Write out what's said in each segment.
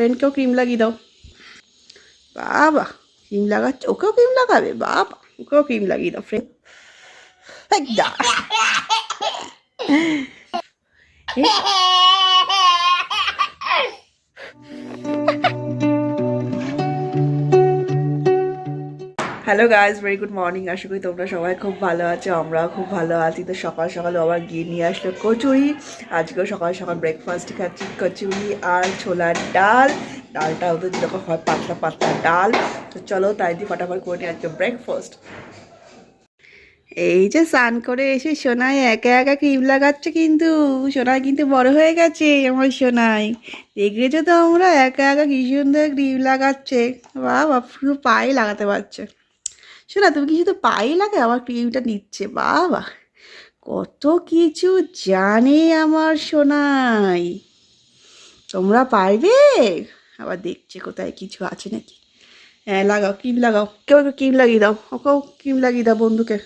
ফ্রেন্ডকেও cream লাগিয়ে দাও বাবা ক্রিম লাগাচ্ছে ওকেও ক্রিম লাগাবে বাবা ওকেও ক্রিম লাগিয়ে দাও ফ্রেন্ড যা hello guys very good morning আশা করি তোমরা সবাই খুব ভালো আছো, আমরাও খুব ভালো আছি। তো সকাল সকালে আবার গিয়ে নিয়ে আসলো কচুরি। আজকেও সকাল সকাল ব্রেকফাস্ট খাচ্ছি কচুরি আর ছোলার ডাল। ডালটা ওদের যেরকম হয়, পাতলা পাতলা ডাল। তো চলো তাই দিয়ে ফটাফট করে নিই আজকে ব্রেকফাস্ট এই যে স্নান করে এসে সোনাই একা একা ক্রিম লাগাচ্ছে কিন্তু। সোনাই কিন্তু বড় হয়ে গেছে, আমার সোনাই। দেখেছ তো আমরা একা একা কি সুন্দর ক্রিম লাগাচ্ছে। বা শুধু পায়ে লাগাতে পারছে। শোনা, তুমি কি শুধু পায়ে লাগে আমার ক্রিমটা নিচ্ছে, বাবা। কত কিছু জানে আমার সোনাই। তোমরা পারবে? আবার দেখছে কোথায় কিছু আছে নাকি। হ্যাঁ লাগাও, ক্রিম লাগাও। কেউ একটু ক্রিম লাগিয়ে দাও। ওকেও ক্রিম লাগিয়ে দাও, বন্ধুকে।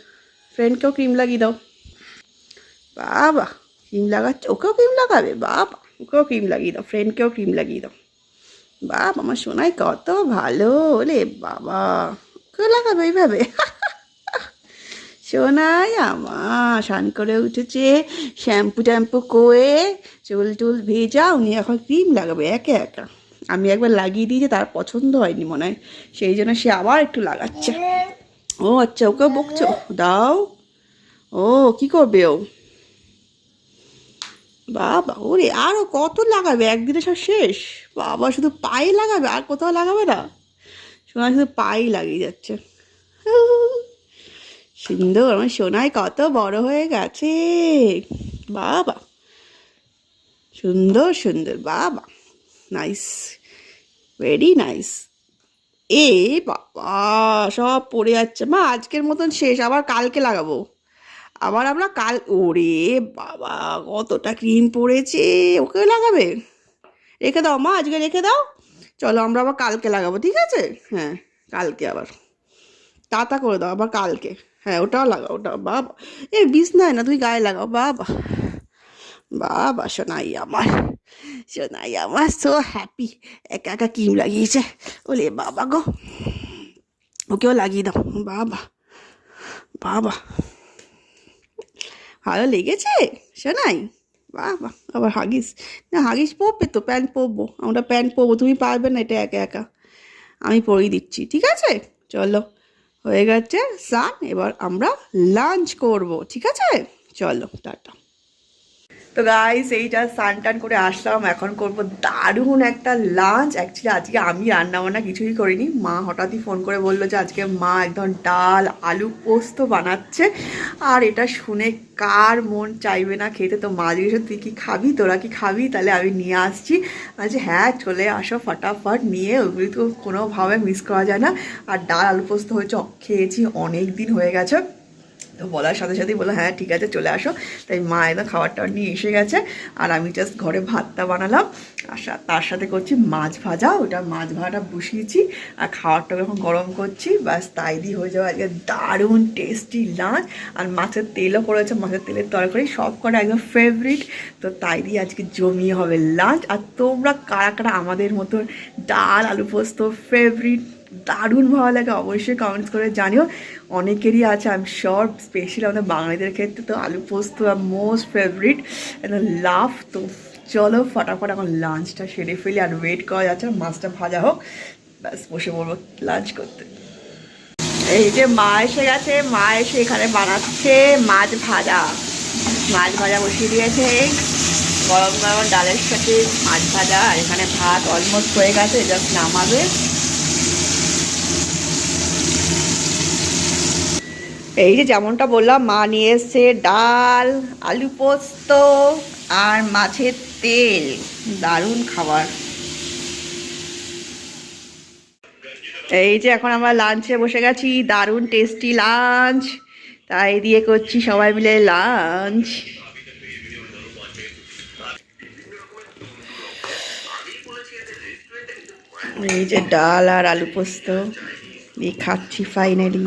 ফ্রেন্ডকেও ক্রিম লাগিয়ে দাও। বাবা, ক্রিম লাগাচ্ছে। ওকেও ক্রিম লাগাবে? বাবা, ওকেও ক্রিম লাগিয়ে দাও। ফ্রেন্ডকেও ক্রিম লাগিয়ে দাও। বাবা, আমার সোনাই কত ভালো রে বাবা। ওকেও লাগাবে এইভাবে। সোনাই আমার, স্নান করে উঠেছে, শ্যাম্পু ট্যাম্পু করে চুল টুল ভেজা, উনি এখন ক্রিম লাগাবে, একে একা। আমি একবার লাগিয়ে দিয়েছি, তার পছন্দ হয়নি মনে হয়। সেই জন্য সে আবার একটু লাগাচ্ছে। ও আচ্ছা ওকে বকছো? দাও। ও, কি করবে ও? বাবা, ওরে আরও কত লাগাবে? একদিনে সব শেষ। বাবা, শুধু পায়ে লাগাবে, আর কোথাও লাগাবে না। সোনা শুধু পায়ে লাগিয়ে যাচ্ছে। সুন্দর আমার সোনাই কত বড় হয়ে গেছে। বাবা, সুন্দর সুন্দর, বাবা। নাইস ভেরি নাইস এ বাবা, সব পড়ে যাচ্ছে। মা, আজকের মতন শেষ, আবার কালকে লাগাবো। আবার আমরা কাল, ওরে বাবা, কতটা ক্রিম পড়েছে। ওকে লাগাবে? রেখে দাও মা, আজকে রেখে দাও। চলো আমরা আবার কালকে লাগাবো, ঠিক আছে? হ্যাঁ কালকে আবার। তাতা করে দাও, আবার কালকে। হ্যাঁ ওটাও লাগাও ওটা বাবা, এ বিষ নাই না তুই গায়ে লাগাও। বাবা বাবা, সোনাই আমার সোনাই আমার সো হ্যাপি একা একা ক্রিম লাগিয়েছে? ওলে বাবা গো, ওকেও লাগিয়ে দাও। বাবা বাবা, ভালো লেগেছে? শোনাই বাহ, আবার হাগিস। না, হাগিস পরবে তো, প্যান্ট পরবো। আমরা প্যান্ট পরবো, তুমি পারবে না, এটা একা একা। আমি পরিয়ে দিচ্ছি, ঠিক আছে? চলো, হয়ে গেছে স্নান এবার আমরা লাঞ্চ করব, ঠিক আছে? চলো, টাটা। তো গাইস এইটা স্নান টান করে আসলাম, এখন করব দারুণ একটা লাঞ্চ অ্যাকচুয়ালি আজকে আমি রান্না বান্না কিছুই করিনি। মা হঠাৎই ফোন করে বলল যে, আজকে মা একদম ডাল, আলু পোস্ত বানাচ্ছে। আর এটা শুনে কার মন চাইবে না খেতে? তো মা জিজ্ঞেস তুই কি খাবি? তোরা কি খাবি? তাহলে আমি নিয়ে আসছি। বলছে হ্যাঁ চলে আসো ফটাফট নিয়ে। ওগুলি তো কোনোভাবে মিস করা যায় না। আর ডাল, আলু পোস্ত হয়েছে, খেয়েছি, অনেক দিন হয়ে গেছে। তো বলার সাথে সাথেই বলল হ্যাঁ ঠিক আছে, চলে আসো। তাই মা একদম খাবারটা নিয়ে এসে গেছে আর আমি জাস্ট ঘরে ভাতটা বানালাম। আর তার সাথে করছি মাছ ভাজা, ওটা মাছ ভাজাটা বসিয়েছি আর খাবারটা এখন গরম করছি। ব্যাস, তাই দিয়ে হয়ে যাবে আজকে দারুণ টেস্টি লাঞ্চ আর মাছের তেলও করেছে, মাছের তেলের তরকারি সব কটা একদম ফেভারিট তো তাই দিয়ে আজকে জমিয়ে হবে লাঞ্চ আর তোমরা কারা কারা আমাদের মতো ডাল, আলু পোস্ত ফেভারিট দারুণ ভালো লাগে, অবশ্যই কমেন্টস করে জানিও। অনেকেরই আছে আই এম শিওর স্পেশালি আমাদের বাঙালিদের ক্ষেত্রে তো আলু পোস্ত মোস্ট ফেভারিট লাভ তো। চলো, ফটাফট এখন লাঞ্চটা সেরে ফেলি আর ওয়েট করা যাচ্ছে মাছটা ভাজা হোক। ব্যাস, বসে পড়ব লাঞ্চ করতে। এই যে মা এসে গেছে, মা এসে এখানে বানাচ্ছে মাছ ভাজা। মাছ ভাজা বসিয়ে দিয়েছে গরম গরম ডালের সাথে মাছ ভাজা। আর এখানে ভাত অলমোস্ট হয়ে গেছে জাস্ট নামাবে। এই যে যেমনটা বললাম, মা নিয়ে এসছে ডাল, আলু পোস্ত আর মাছের তেল। দারুণ খাবার। এই যে এখন আমরা লাঞ্চে বসে গেছি, দারুণ টেস্টি লাঞ্চ তাই দিয়ে করছি সবাই মিলে লাঞ্চ এই যে ডাল আর আলু পোস্ত, দিয়ে খাচ্ছি ফাইনালি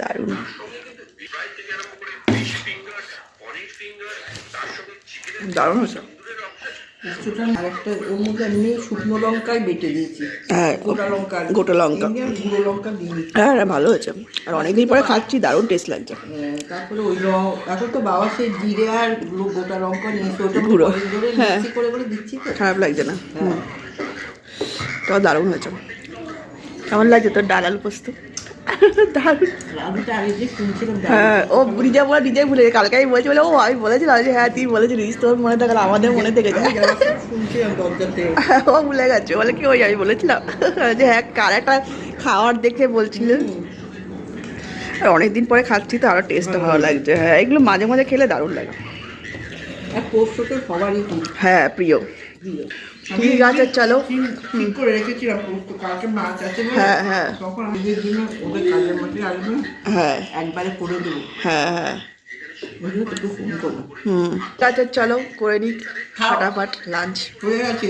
দারুণ। দারুণ হয়েছে। পোস্তটা আর একটা ওর মধ্যে শুকনো লঙ্কাই বেটে দিয়েছি। হ্যাঁ গোটা লঙ্কা গোটা লঙ্কা। গুঁড়ো লঙ্কা দিই হ্যাঁ হ্যাঁ, ভালো হয়েছে। আর অনেকদিন পরে খাচ্ছি দারুণ টেস্ট লাগছে। তারপরে ওই এখন তো বাবা সেই জিরে আর গোটা লঙ্কা নিয়ে ওটা গুঁড়ো। হ্যাঁ। করে করে দিচ্ছি তো। খারাপ লাগছে না। হ্যাঁ। তো দারুণ হয়েছে। কেমন লাগছে তোর ডাল আলু পোস্ত? হ্যাঁ ও বলে ভুলে কালকে আমি বলছি বলে ও আমি বলেছিলাম যে হ্যাঁ তুই বলেছিলিস তোর মনে থাকলে আমাদের মনে থেকে যায়। ও ভুলে গেছে বলে কি ওই আমি বলেছিলাম যে হ্যাঁ কার একটা খাওয়ার দেখে বলছিল আর অনেকদিন পরে খাচ্ছি তো আরও টেস্টটা ভালো লাগছে। হ্যাঁ এগুলো মাঝে মাঝে খেলে দারুণ লাগে। হ্যাঁ প্রিয়। প্রিয়। ঠিক আছে চলো ঠিক- করে রেখেছিলাম কালকে মাছ আছে হ্যাঁ হ্যাঁ। তখন নিজের জন্য ওদের কাজের মাঠে আসবে হ্যাঁ। একবারে করে দেবো। হ্যাঁ হ্যাঁ। হুম। ঠিক আছে চলো করে নিই ফাটাফাট লাঞ্চ হয়ে গেছে।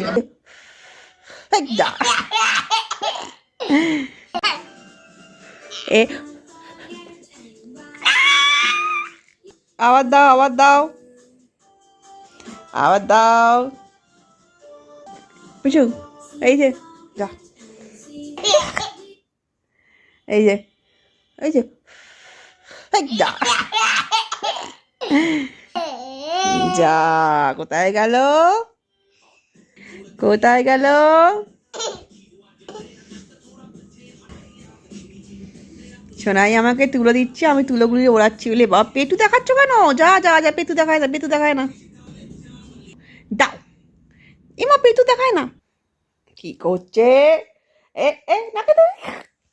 এ। আবার দাও আবার দাও। আবার দাও। বুঝু এই যে, যা। এই যে এই যে যা। যা, কোথায় গেল? কোথায় গেল? সোনাই আমাকে তুলো দিচ্ছে, আমি তুলোগুলি ওড়াচ্ছি বলে বাবা পেটু দেখাচ্ছ কেন? যা যা যা, পেটু দেখায় না, পেটু দেখায় না। পেটু দেখায় না। কি করছে? এ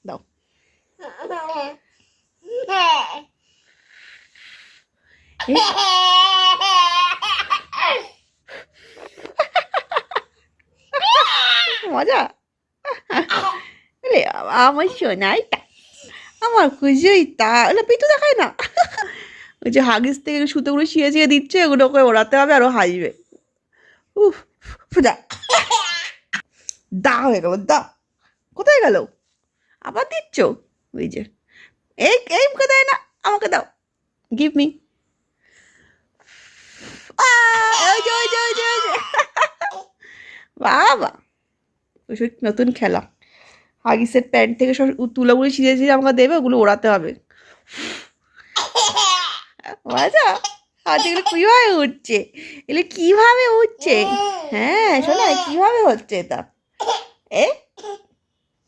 দাও। মজা। আমার সোনাইটা। আমার খুশি তা। না পিটু দেখায় না। ওই যে হাগিস থেকে সুতোগুলো শিয়ে শিয়ে দিচ্ছে ওগুলোকে ওড়াতে হবে আরও হাসবে। উফ। যা দা হয়ে গেল দা কোথায় গেল? আবার দিচ্ছ? ওই যে। এই এই মুখে দেয় না আমাকে দাও। গিভ মি বাবা। ওইসব নতুন খেলা। হাগিসের প্যান্ট থেকে সব তুলোগুলো ছিঁড়ে ছিঁড়ে আমাকে দেবে ওগুলো ওড়াতে হবে। মজা। হাত এগুলো কীভাবে উঠছে? এগুলো কীভাবে উঠছে? হ্যাঁ শোনা, কীভাবে হচ্ছে এটা? এ?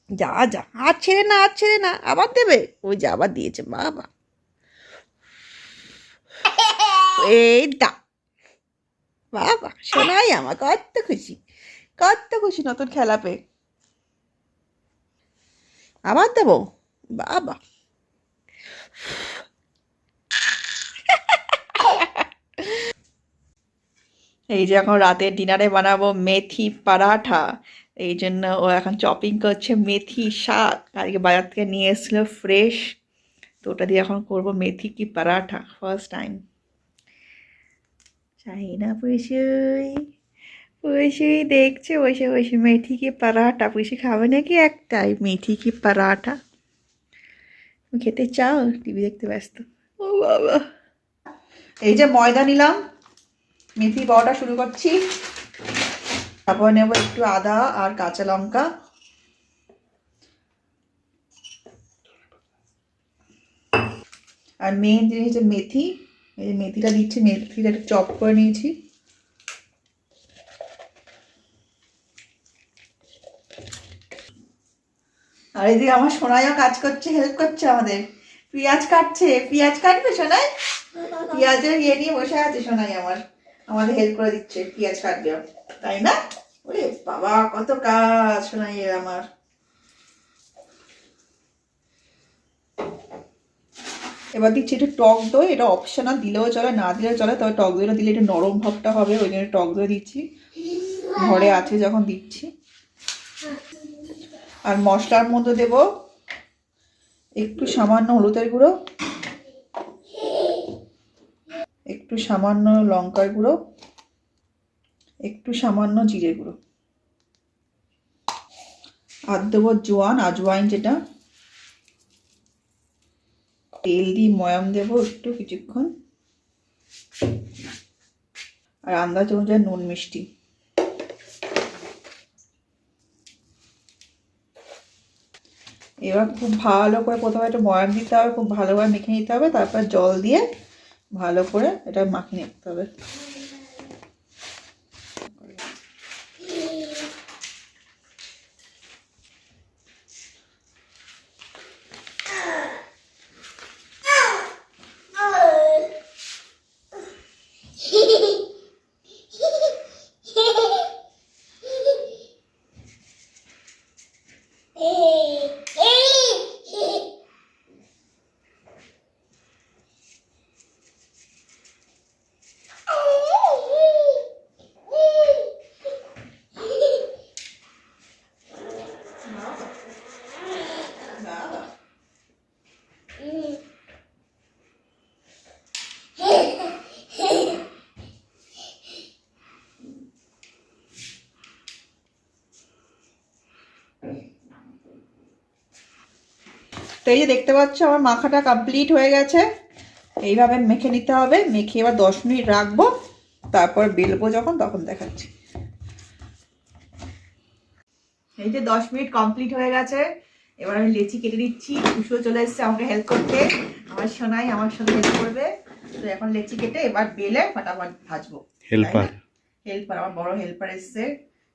যা যা, হাত ছেড়ে না, হাত ছেড়ে না, আবার দেবে? ওই যে আবার দিয়েছে, বাবা। এই দা, বাবা শোনাই আমার, কত খুশি কত খুশি নতুন খেলা পেয়ে। আবার দেবো? বাবা। এই যে এখন রাতের ডিনারে বানাবো মেথি পরাঠা। এই জন্য ও এখন চপিং করছে মেথি শাক। আজকে বাজার থেকে নিয়ে এসেছিল ফ্রেশ। তো ওটা দিয়ে এখন করব মেথি কি পরাঠা ফার্স্ট টাইম চাই না পুষুই পুষুই দেখছে, বসে বসে মেথি কি পরাঠা। পুষি খাবে নাকি একটাই, মেথি কি পরাঠা? খেতে চাও? টিভি দেখতে ব্যস্ত। ও বাবা। এই যে ময়দা নিলাম। মেথি পাওয়াটা শুরু করছি। তারপর নেব একটু আদা আর কাঁচা লঙ্কা। আর মেন জিনিস হচ্ছে মেথি। এই যে মেথিটা দিচ্ছি মেথিটা একটু চপ করে নিয়েছি। আর এদিকে আমার সোনাইও কাজ করছে হেল্প করছে আমাদের। পেঁয়াজ কাটছে পেঁয়াজ কাটবে সোনাই? পেঁয়াজের ইয়ে নিয়ে বসে আছে সোনাই আমার। আমাদের হেল্প করে দিচ্ছে পেঁয়াজ কাটবে তাই না? ওরে বাবা, কত কাজ সোনাই এর আমার। এবার দিচ্ছি একটু টক দই, এটা অপশনাল দিলেও চলে, না দিলেও চলে, তবে টক দইটা দিলে একটু নরম ভাবটা হবে, ওই জন্য টক দই দিচ্ছি। ঘরে আছে যখন দিচ্ছি। আর মশলার মধ্যে দেব একটু সামান্য হলুদের গুঁড়ো। সামান্য লঙ্কার গুঁড়ো, একটু সামান্য জিরে গুঁড়ো। আর জোয়ান, আজওয়াইন যেটা। তেল দিয়ে ময়াম দেব একটু কিছুক্ষণ। আর আন্দাজ অনুযায়ী নুন, মিষ্টি। এবার খুব ভালো করে প্রথমে একটা ময়াম দিতে হবে, খুব ভালোভাবে মেখে নিতে হবে, তারপর জল দিয়ে ভালো করে এটা মাখিয়ে নিতে হবে। এই যে দেখতে পাচ্ছ আমার মাখাটা কমপ্লিট হয়ে গেছে। এইভাবে মেখে নিতে হবে। মেখে এবার দশ মিনিট রাখব। তারপর বেলবো যখন তখন দেখাচ্ছি। এই যে দশ মিনিট কমপ্লিট হয়ে গেছে। এবার আমি লেচি কেটে দিচ্ছি কুশো চলে এসেছে আমাকে হেল্প করতে। আমার সোনাই আমার সঙ্গে হেল্প করবে। তো এখন লেচি কেটে এবার বেলে ফাটাফাট ভাজবো। হেল্পার হেল্পার আমার বড় হেল্পার এসছে।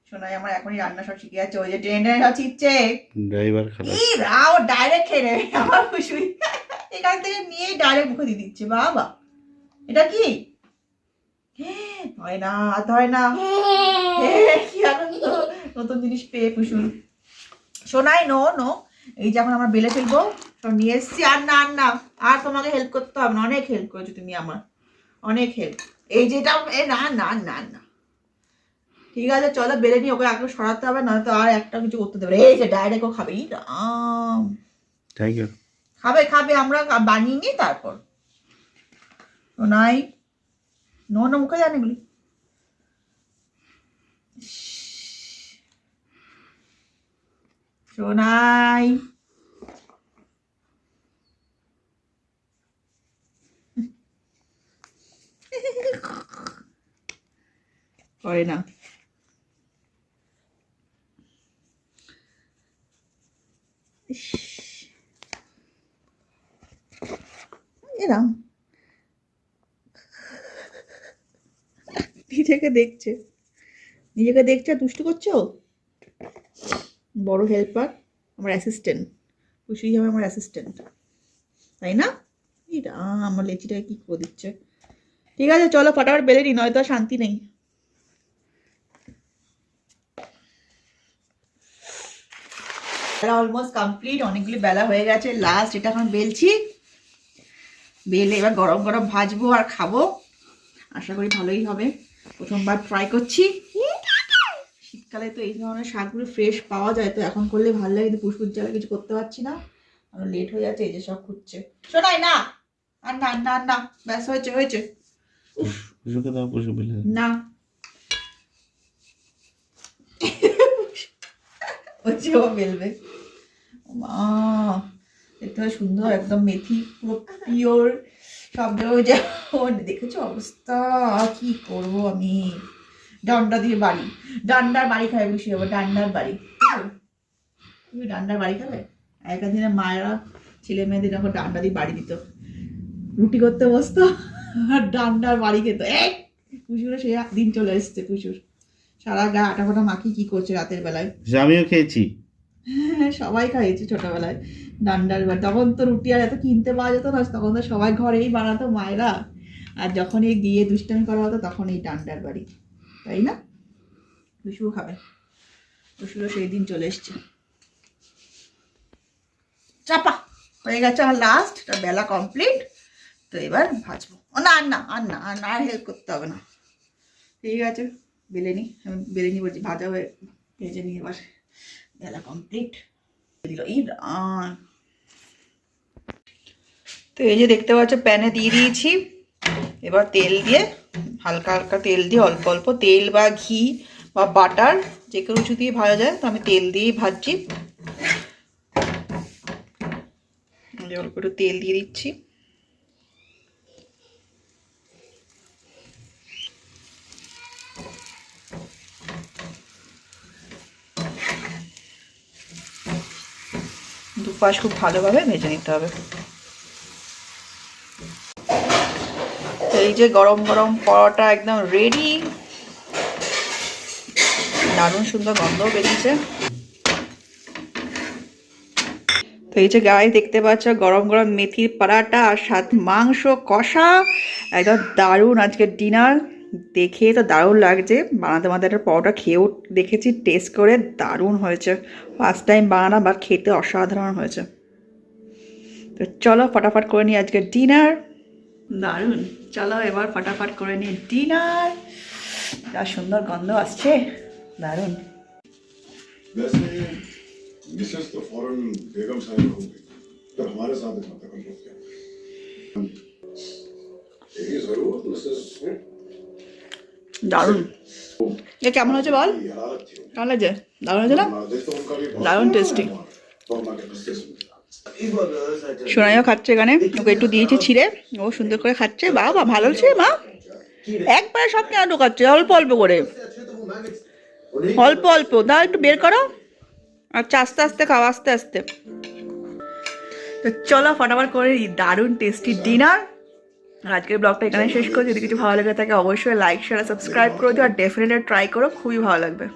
সোনাই আমার এখনই রান্না সব শিখে যাচ্ছে। ওই যে ট্রেনে সব চিপছে ড্রাইভার খারাপ। এই রাও ডাইরেক্ট খেয়ে নেবে। আমার খুশি। এখান থেকে নিয়ে ডাইরেক্ট মুখে দিয়ে দিচ্ছে। বাবা এটা কি? হ্যাঁ, হয় না আর হয় না। হ্যাঁ, কি আনন্দ। নতুন জিনিস পেয়ে পুষুন শোনাই নো নো। এই যে এখন আমরা বেলে ফেলব সব নিয়ে এসছি। আর না আর না আর তোমাকে হেল্প করতে হবে না। অনেক হেল্প করেছ তুমি আমার। অনেক হেল্প এই যেটা এ না না না না। ঠিক আছে চলো বেড়ে নিয়ে ওকে আগে সরাতে হবে না তো আর একটা কিছু করতে দেবে এই যে ডাইরেক্ট ও খাবে রাম খাবে খাবে আমরা বানিয়ে নিই তারপর। নাই। নো না মুখে জানে এগুলি। সোনাই করে না। এরাম নিজেকে দেখছে। নিজেকে দেখছে দুষ্টু করছ? বড় হেল্পার আমার অ্যাসিস্ট্যান্ট খুশি হবে আমার অ্যাসিস্ট্যান্ট তাই না? এটা আমার লেচিটাকে কি করে দিচ্ছে? ঠিক আছে, চলো ফটাফট বেলে নি নয়তো শান্তি নেই। অলমোস্ট কমপ্লিট অনেকগুলি বেলা হয়ে গেছে। লাস্ট এটা এখন বেলছি। বেলে এবার গরম গরম ভাজবো আর খাব। আশা করি ভালোই হবে। প্রথমবার ট্রাই করছি। শীতকালে তো এই ধরনের শাকগুলো ফ্রেশ পাওয়া যায় তো এখন করলে ভালো লাগে কিন্তু পুষ্পুর জ্বালা কিছু করতে পারছি না। আমার লেট হয়ে যাচ্ছে এই যে সব খুঁজছে। শোনাই না আর না না না ব্যাস হয়েছে হয়েছে। না। হচ্ছে ও বেলবে। মা। দেখতে সুন্দর, একদম মেথি, পুরো পিওর সব জায়গায় যেমন দেখেছ অবস্থা? কি করব আমি? ডান্ডা দিয়ে বাড়ি। ডান্ডার বাড়ি খাবে, খুশি হব। ডান্ডার বাড়ি। তুমি ডান্ডার বাড়ি খাবে? আগেকার দিনে মায়েরা, ছেলে মেয়েদের যখন ডান্ডা দিয়ে বাড়ি দিত। রুটি করতে বসতো, আর ডান্ডার বাড়ি খেত। এক কুসুরে সে দিন চলে এসছে, কুসুর। সারা গা আটা ফাটা মাখি কি করছে রাতের বেলায়? আমিও খেয়েছি। সবাই খাইয়েছে ছোটবেলায়। ডান্ডার বাড়ি তখন তো রুটি আর এত কিনতে পাওয়া যেত না, তখন তো সবাই ঘরেই বানাতো মায়েরা। আর যখন এই গিয়ে দুষ্টামি করা হতো, তখন এই ডান্ডার বাড়ি। তাই না? দুশুও খাবে। দুশুরও সেই দিন চলে এসছে। চাপা, হয়ে গেছে আর লাস্ট বেলা কমপ্লিট তো এবার ভাজবো। ও না, আর না আর না আর না হেল্প করতে হবে না। ঠিক আছে, বেলে নি, আমি বেলে বলছি, ভাজা হয়ে ভেজে নিই এবার। বেলা কমপ্লিট দিল এই। তো এই যে দেখতে পাচ্ছ, প্যানে দিয়ে দিয়েছি। এবার তেল দিয়ে, হালকা হালকা তেল দিয়ে, অল্প অল্প তেল বা ঘি বা বাটার, যে কোনো কিছু দিয়ে ভাজা যায়, তো আমি তেল দিয়েই ভাজছি। অল্প একটু তেল দিয়ে দিচ্ছি। দুপাশ খুব ভালোভাবে ভেজে নিতে হবে। এই যে গরম গরম পরোটা একদম রেডি দারুণ সুন্দর গন্ধ বেরিয়েছে। তো এই যে গায়ে দেখতে পাচ্ছ গরম গরম মেথির পরাটা আর সাথে মাংস কষা। একদম দারুণ আজকে ডিনার দেখে তো দারুণ লাগছে বানাতে বানাতে একটা পরোটা খেয়েও দেখেছি টেস্ট করে দারুণ হয়েছে ফার্স্ট টাইম বানানো বা খেতে অসাধারণ হয়েছে তো চলো ফটাফট করে নিই আজকে ডিনার দারুণ চলো এবার ফটাফট করে নিই ডিনার যা সুন্দর গন্ধ আসছে দারুণ वैसे मिसेस तो फौरन बेगम साहिब हो गई पर हमारे साथ इतना तकल्लुफ क्या यही जरूर मिसेस দারুণ। এ, কেমন হয়েছে বল? কেমন লাগছে? দারুণ হয়েছে না? দারুণ টেস্টি সোনাইও খাচ্ছে এখানে। ওকে একটু দিয়েছি ছিঁড়ে। ও সুন্দর করে খাচ্ছে। বাবা, ভালো হচ্ছে মা। একবারে সব কেন ঢোকাচ্ছে? অল্প অল্প করে। অল্প অল্প। দাও একটু বের করো। আচ্ছা আস্তে আস্তে খাও, আস্তে আস্তে। চলো, ফটাফট করে দারুণ টেস্টি ডিনার আজকের ব্লগটা এখানে শেষ করে যদি কিছু ভালো লাগে থাকে, অবশ্যই লাইক শেয়ার আর সাবস্ক্রাইব করে দিও। আর ডেফিনেটলি ট্রাই করো, খুবই ভালো লাগবে।